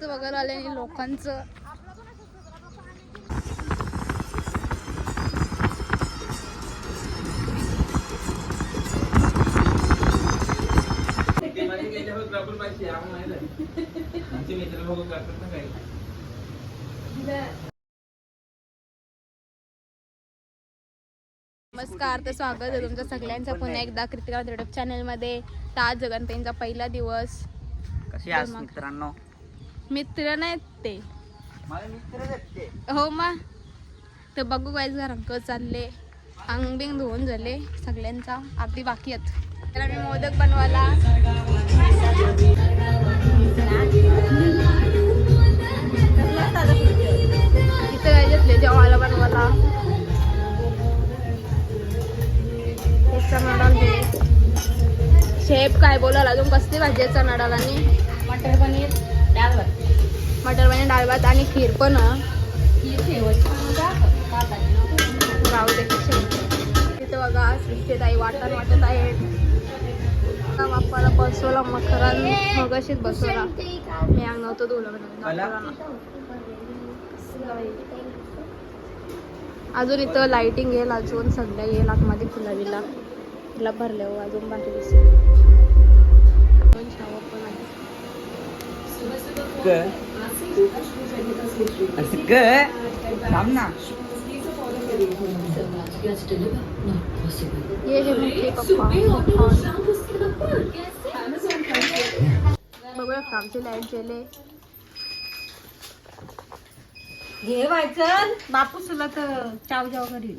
मस्त वगैरे आले आणि लोकांचं. नमस्कार तर स्वागत आहे तुमचं सगळ्यांचं पुन्हा एकदा कृतिका युट्यूब चॅनलमध्ये तर आज जगनताईंचा पहिला दिवस. कशी मग. मित्रांनो? मित्र नाहीत ते. हो मा. तर बघू काय रंग चालले. अंग बिंग धुवून झाले सगळ्यांचा. अगदी बाकी आहेत. तर आम्ही मोदक बनवायला. इथं काय घेतले जेवायला बनवायला. शेफ काय बोलायला? अजून कसली भाजी आहे चणा डाळ आणि? मटर पनीर. डाळ भात मटर पनीर डाळ भात आणि खीर पण हं. खीर तिथं बघा सृष्टीताई वाटण वाटत बाप्पाला बसवला मकरान मगाशीच बसवला. मी अंग नव्हतं ना. अजून इथं लाइटिंग येईल अजून सध्या येईल आतमध्ये फुला बिला तिला भरले हो अजून बाकी दिसेल. पण आहे क. असं क. थांब ना. हे बघूया आमची लाइट गेले. घे व्हायचं. बापू तुला तर चाव जाव करील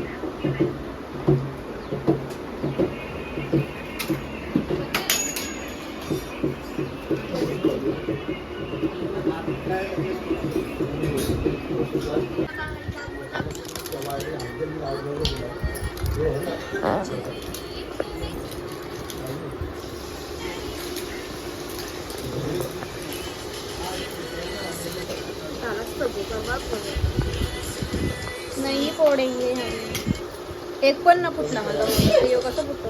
नाही फोडेंगे हम एक पण ना फुटला मला. ते कसं फुटतो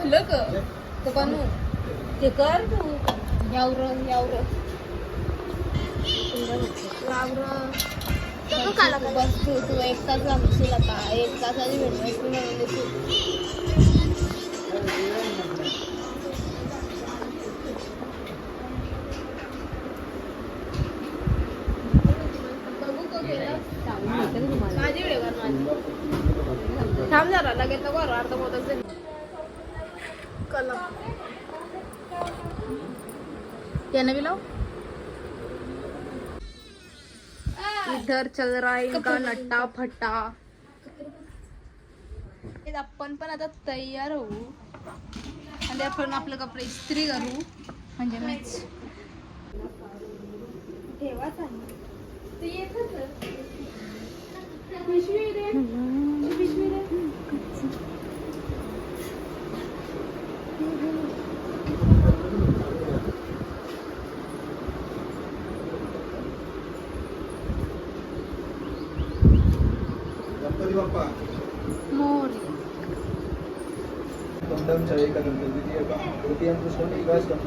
झालं का तर बनवू ते कर तू. यावर यावर. यावर तू बस तू तू एक तास लागशील आता. एक तासाची भेटू म्हणून तू बघू का केलं? माझी माझी थांब जरा लगेच अर्धा झाली. कलम. याने भी लाओ इधर चल रहा है इनका नट्टा फट्टा. आपण पण आता तयार होऊ. आणि आपण आपले कपडे इस्त्री करू म्हणजे मीच. मोर कर्मचारी एकानंतर द्वितीयक तृतीयांकृष्णम् एकाष्टं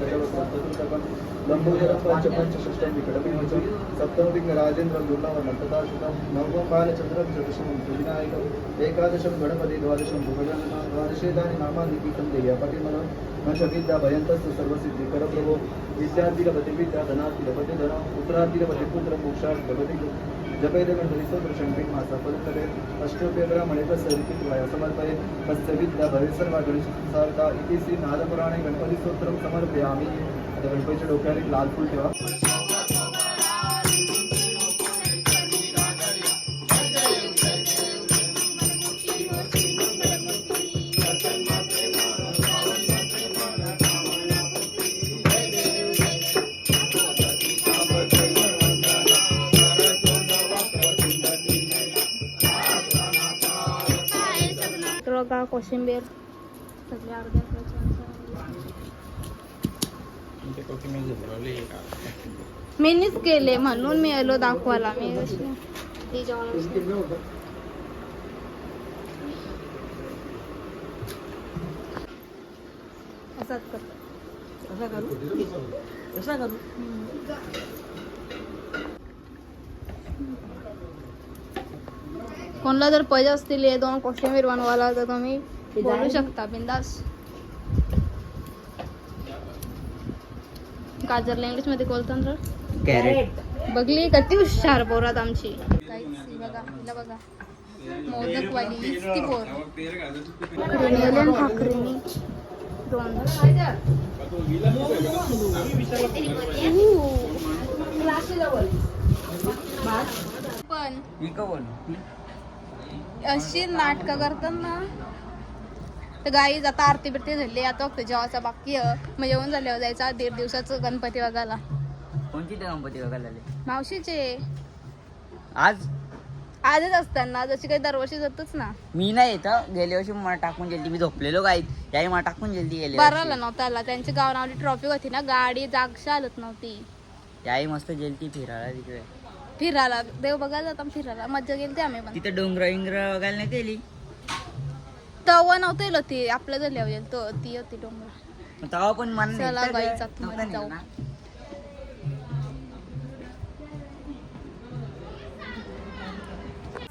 लम्बोदरं पञ्चपञ्चषष्टं विकटविभजं सप्तमविघ्नराजेन्द्रं दुर्लभनं तथाशतं नवमं बालचन्द्रं चतुर्षमं विनायकम् एकादशं गणपति द्वादशं भुभजनं द्वादशेतानि नामानि गीतं देव्यापतिमनं न शविद्या भयन्तस्तु सर्वसिद्धिकर प्रभो विद्यार्थिरपति विद्या धनार्थिरपति धनम् पुत्रार्थिरपति पुत्रं मोक्षार्थिरपति जपैद गणपति स्तोत्र शंकरी मासा फलतरे अष्टोप्यग्रामणे तस्य समर्पये तस्य विद्या भवेत् सर्वा गणेशसारता इति श्री नादपुराणे गणपती स्तोत्रं समर्पयामि आता गणपतीच्या डोक्यावर एक लाल फूल ठेवा कोशिंबीर सगळ्या अर्ध्या मीनीच केले म्हणून मी आलो दाखवायला. मी कशी ती जेवण असंच करतो. कसा करू? कसा करू? कोणाला जर पाहिजे असतील हे दोन कोशिंबीर बनवायला तर तुम्ही बोलू शकता बिंदास. गाजरला इंग्लिशमध्ये बोलतात तर? कॅरेट बघली किती हुशार पोरात आमची. काहीच बघा हिला बघा. मोदक वाली ती पोर. रेल्वेला ठाकरेनी दोन पण मी का बोल? अशी नाटकं करतात ना. तर गाई आता आरती बिरती झाली. आता फक्त जेवायचा बाकी. मग जेवण झाल्यावर जायचा. दीड दिवसाचं गणपती बघायला. कोणती ते गणपती बघायला आले? मावशीचे. आज? आजच असताना जशी काही दरवर्षी जातच ना. मी नाही येत हं. गेल्या वर्षी मला टाकून गेली मी झोपलेलो काय याही मला टाकून गेली गेली बरं नव्हता आला. त्यांच्या गावानावली ट्रॉफिक होती ना. गाडी जागशी आलत नव्हती. याही मस्त गेलती फिरायला तिकडे. फिरायला. देव बघायला जाता फिरायला. मज्जा गेली आम्ही पण. तिथे डोंगर विंगर बघायला नाही गेली? तवा नव्हतं येलो ती. आपल्या झाल्यावर येईल तो ती होती डोंगर तेव्हा पण मन चला बाई, तर जात नव्हतं मध्ये जाऊ.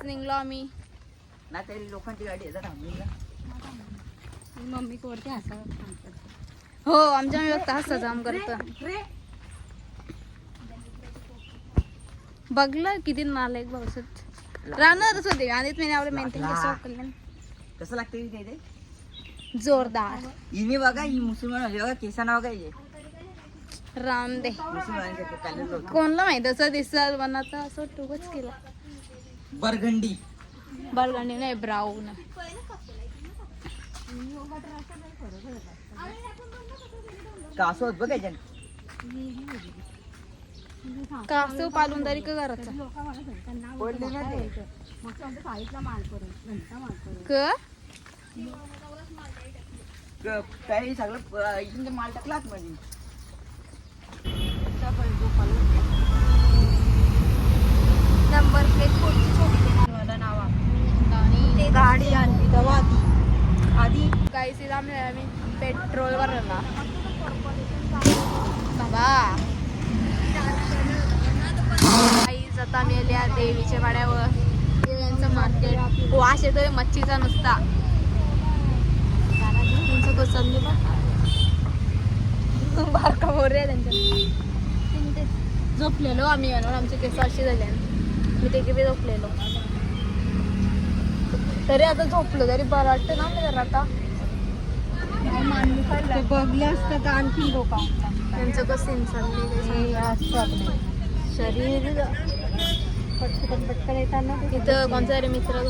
निघलो आम्ही. ना तरी लोकांची गाडी आहे जरा? मम्मी कोरते हसा हो आमच्या आम्ही फक्त हसा जाम करतो. बघलं किती नालायक भाऊसत राहणारच होते आणि मी आवडे मेंटेन कसं कल्याण कसं लागतं ते ते? जोरदार. हिने बघा ही मुसलमान होती बघा केसांना बघा हिचे. राम दे. मुसलमानांच्या होता कोणला माहीत असं दिसत बनाता असं टुकच केला. बरगंडी. बरगंडी नाही ब्राऊन कासव होत बघा. कासव पालून तरी का काही सगळं ते माल नंबर प्लेट कोणती? सोडली मला नावा आणि गाडी आणली तेव्हा आधी आधी काही सीधा आम्ही आम्ही पेट्रोल काही जाता मेल्या देवीच्या वाड्यावर. देव्यांचं मार्केट. वास येतोय मच्छीचा नुसता. तुमचं बघ बारका मोरे आहे त्यांच्या. झोपलेलो आम्ही म्हणून आमचे केस अशी झाले. मी ते किती झोपलेलो. तरी आता झोपलो तरी बरं वाटतं ना मी जरा आता. ते बघले असतं तर आणखी लोक त्यांचं कसं सीन चाललंय. शरीर पटकन पटकन येताना तिथं कोणता तरी मित्र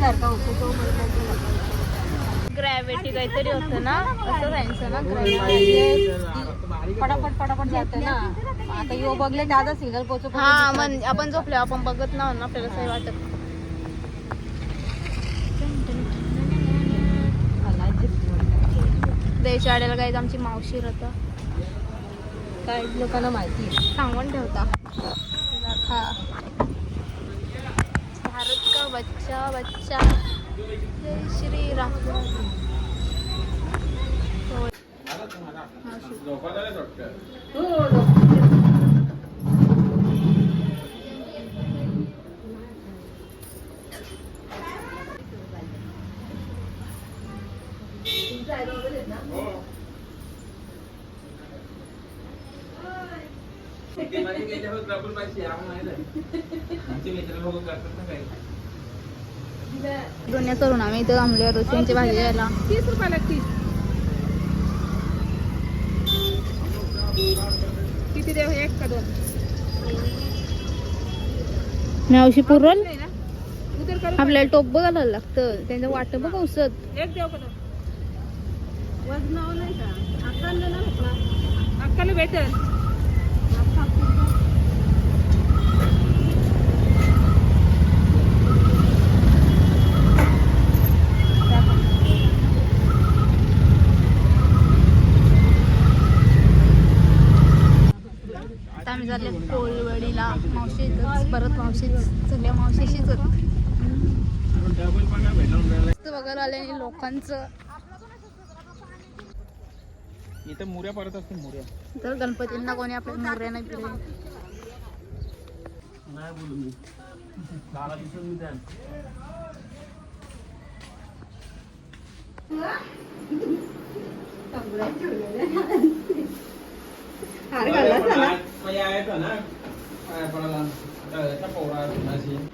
सारखा होतो तो ग्रॅव्हिटी काहीतरी होतं ना? असं जायचं ना ग्रॅव्हिटी पटापट पटापट जाते ना. आता यो बघले दादा सिंगल पोचू हा म्हणजे आपण झोपलो आपण बघत ना ना आपल्याला काही वाटत द्यायच्या आड्याला काही आमची मावशी राहतं काय लोकांना माहिती. सांगून ठेवता. हा. भारत का बच्चा बच्चा? जय श्री राम हो. आमचे मित्र लोक करतात ना काही. दोन्ही करून आम्ही इथं थांबलो रोशींची भाजी घ्यायला. तीस रुपयाला तीस. किती देव एक का दोन? मावशी पुरल नाही ना उतर करू आपल्याला टोप बघायला लागतं. त्यांचं वाट बघ औषध. एक देव का दोन? वजनावर नाही का? अक्काला ना भेटला. चालले कोळवडीला मावशी परत मावशी सगळ्या मावशीशीच बघायला आले आणि लोकांचं. इथं मुऱ्या परत असते मुऱ्या. तर गणपतींना कोणी आपल्या मोर्या नाही फिरले नाही बोलू मी. मी हार घालला चला यायचं ना काय पडायला त्याचा पोरा अशी भारी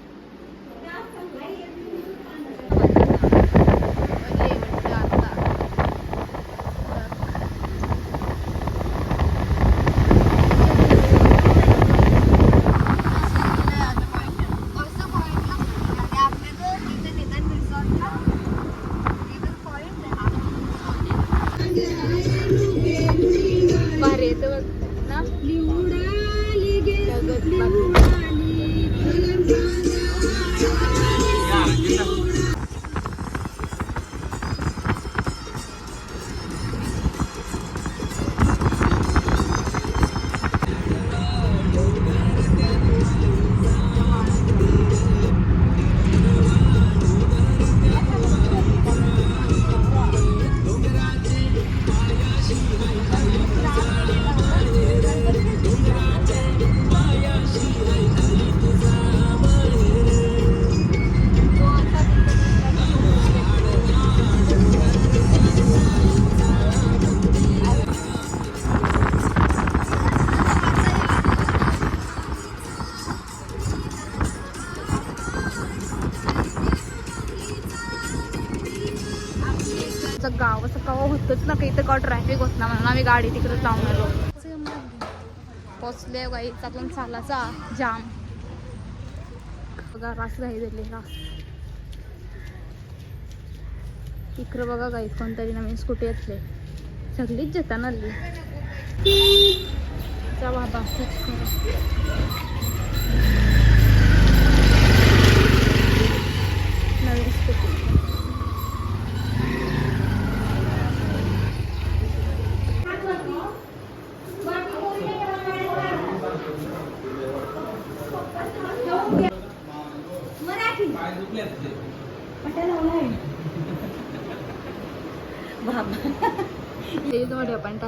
होतच का ट्रॅफिक होत ना म्हणून आम्ही गाडी तिकडे लावून आलो. पोचले गाई त्यातून चालाचा जाम. बघा रास घाई दिली रास. इकडं बघा गाई कोणतरी नवीन स्कूटी येतले. सगळीच जेता नल्ली चा बाबा तेच करा. नवीन स्कूटी पाय दुखले असते ते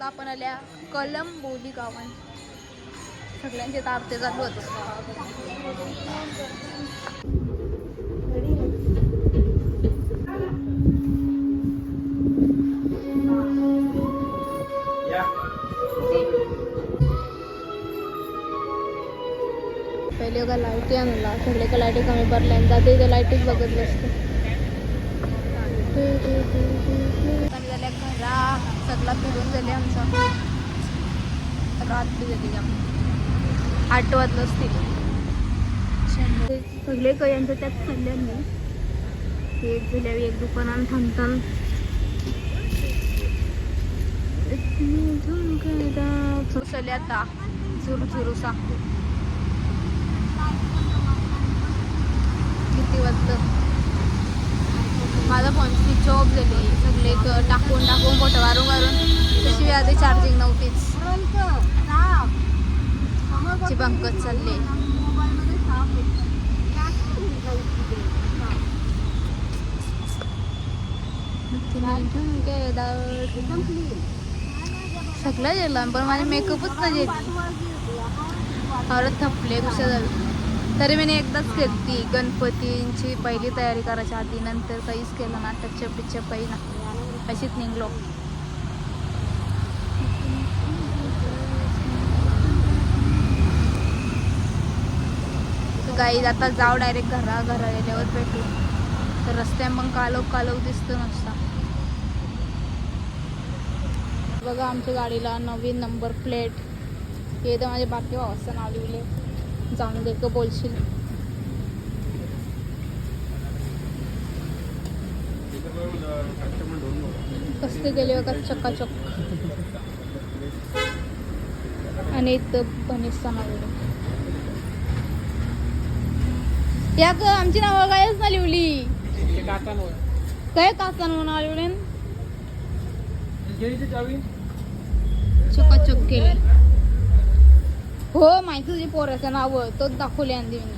आपण आल्या कलम बोली गावात सगळ्यांचे तारते चालू होते. का लाईटी आणला सगळे का लाईटी कमी पडल्या जाते ते लाईटीच बघत बसते. आम्ही झाल्या घरा झाले आमचा. रात्री झाली आम आठ वाजलं असतील. सगळे काही यांचं त्यात खाल्ल्या मी एक झाल्यावर एक दुकानात थांबतान चले आता. झुरू झुरूसा किती वाजतं माझा फोन स्विच ऑफ झाले सगळे क- टाकून टाकून मोठं वारून मारून तशी आधी चार्जिंग नव्हतीच. ची बंकत चालले. सगळं गेलं पण माझे मेकअपच नाही गेली थपले कुशा झालं. तरी मी एकदाच घेतली गणपतींची पहिली तयारी करायच्या आधी नंतर काहीच केलं ना टचअप बिचअप काही ना. अशीच निघलो. गाई आता जाऊ डायरेक्ट घरा घरा गेल्यावर भेटू तर रस्त्या मग कालव कालव दिसतो नसता. बघा आमच्या गाडीला नवीन नंबर प्लेट हे तर माझ्या बाकी भावाचं नाव लिहिले जाऊन दे का बोलशील कसते गेले बघा चकाचक आणि इथं गणेशचा लिहिलं. या ग आमची नावं कायच ना लिवली. काय काकांवर नाव लिवले चकाचक केले. हो माहिती तुझी पोराचं नाव तोच दाखवले आणली मी.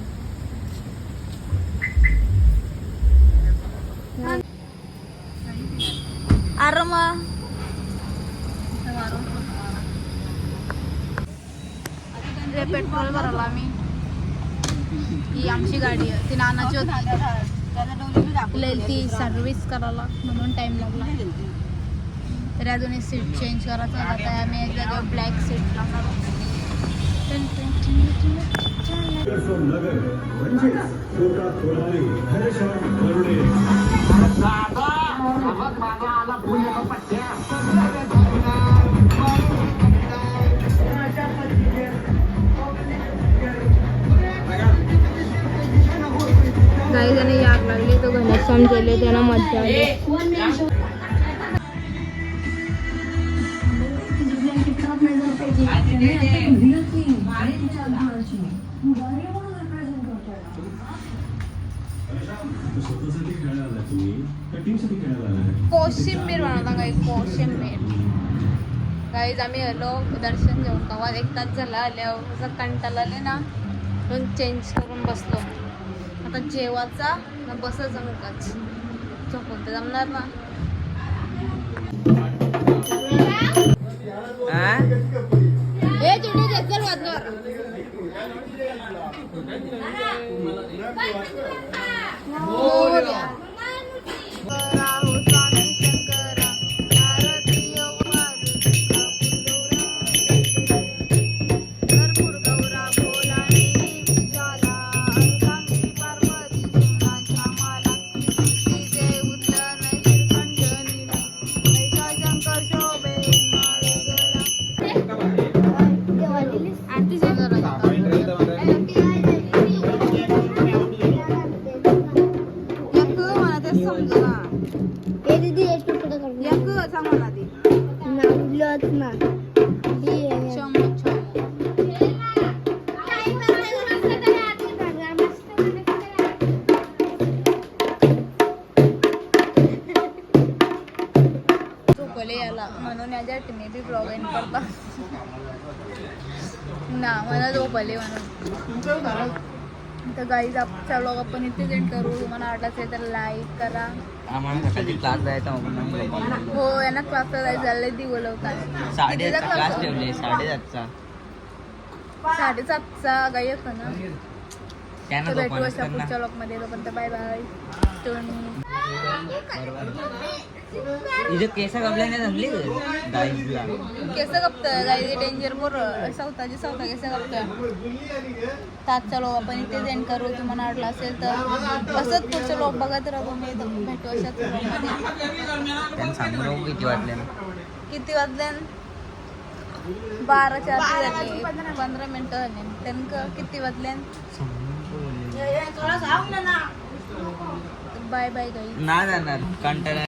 अरे मग पेट्रोल भरला आम्ही ही आमची गाडी आहे. ती नानाची होती. ती सर्व्हिस करायला म्हणून टाइम लागला. तर अजून सीट चेंज करायचं आता आम्ही एक जागेवर ब्लॅक सीट लावणार नगर म्हणजेच छोटा थोराले हर्षण करुणे काही याग लागली तो घनश्याम गेले त्यांना मज्जा आली. स्वतःसाठी खेळायला आला तुम्ही का टीमसाठी खेळायला आला कोशिंबीर बनवता काही कोशिंबीर. गाईज आम्ही आलो दर्शन घेऊन. कवा एक तास झाला आल्यावर. असं कंटाळा आले ना म्हणून चेंज करून बसलो. आता जेवाचा ना बसच मुकाच झोपून तर जमणार ना. 모리야. शंभ शंभ झोपले याला म्हणून याच्या बी ब्लॉग इन करता. ना मला झोपले म्हणून. तर गाईज आजचा ब्लॉग आपण इथेच एंड करू. तुम्हाला आवडला असेल तर लाईक करा. आम्हाला सकाळी क्लास जायचा मग नाही झोपायला. हो यांना क्लासला जायचं झालंय ती बोलवतात साडेआठचा क्लास ठेवले साडेसातचा साडेसातचा असतो ना. त्यांना तर भेटू अशा. पुढच्या ब्लॉगमध्ये तोपर्यंत बाय बाय इथे केस गपल्याने जमली गाईजला केस गपतं गाई डेंजर सवताची सवता केस गपतं तात चलो आपण इथे एंड करू. तुम्हाला आवडला असेल तर असंच पुढचं लोक बघत राहू मी भेटू अशाच. त्यांना सांगू नको किती वाटले किती वाजले? बाराच्या आधी झाली. पंधरा मिनिटं झाली. त्यांना किती वाजले? बाय बाय गाई ना जाणार कंटाळा